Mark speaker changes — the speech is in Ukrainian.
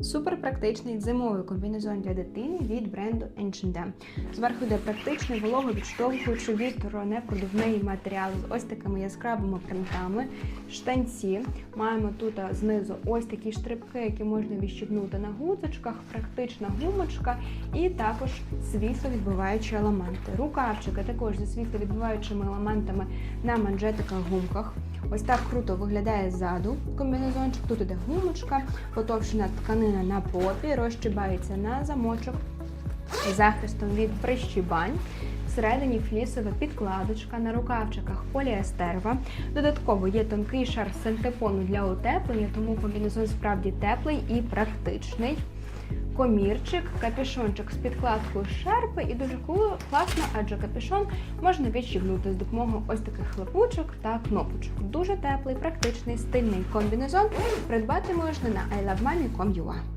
Speaker 1: Супер практичний зимовий комбінезон для дитини від бренду H&M. Зверху йде практичний волого відштовхуючи вологовідштовхуючий вітронепродувний матеріал з ось такими яскравими принтами. Штанці. Маємо тут знизу ось такі штрибки, які можна відщипнути на гудзичках, практична гумочка і також світловідбиваючі елементи. Рукавчики також зі світловідбиваючими елементами на манжетиках гумках. Ось так круто виглядає ззаду комбінезончик. Тут іде гумочка, потовщена тканина на попі, розчібається на замочок захистом від прищібань. Всередині флісова підкладочка, на рукавчиках поліестерова. Додатково є тонкий шар синтепону для утеплення, тому комбінезон справді теплий і практичний. Комірчик, капюшончик з підкладкою шерпи і дуже класно, адже капюшон можна відщібнути з допомогою ось таких хлопучок та кнопочок. Дуже теплий, практичний, стильний комбінезон. Придбати можна на ilovemami.com.ua.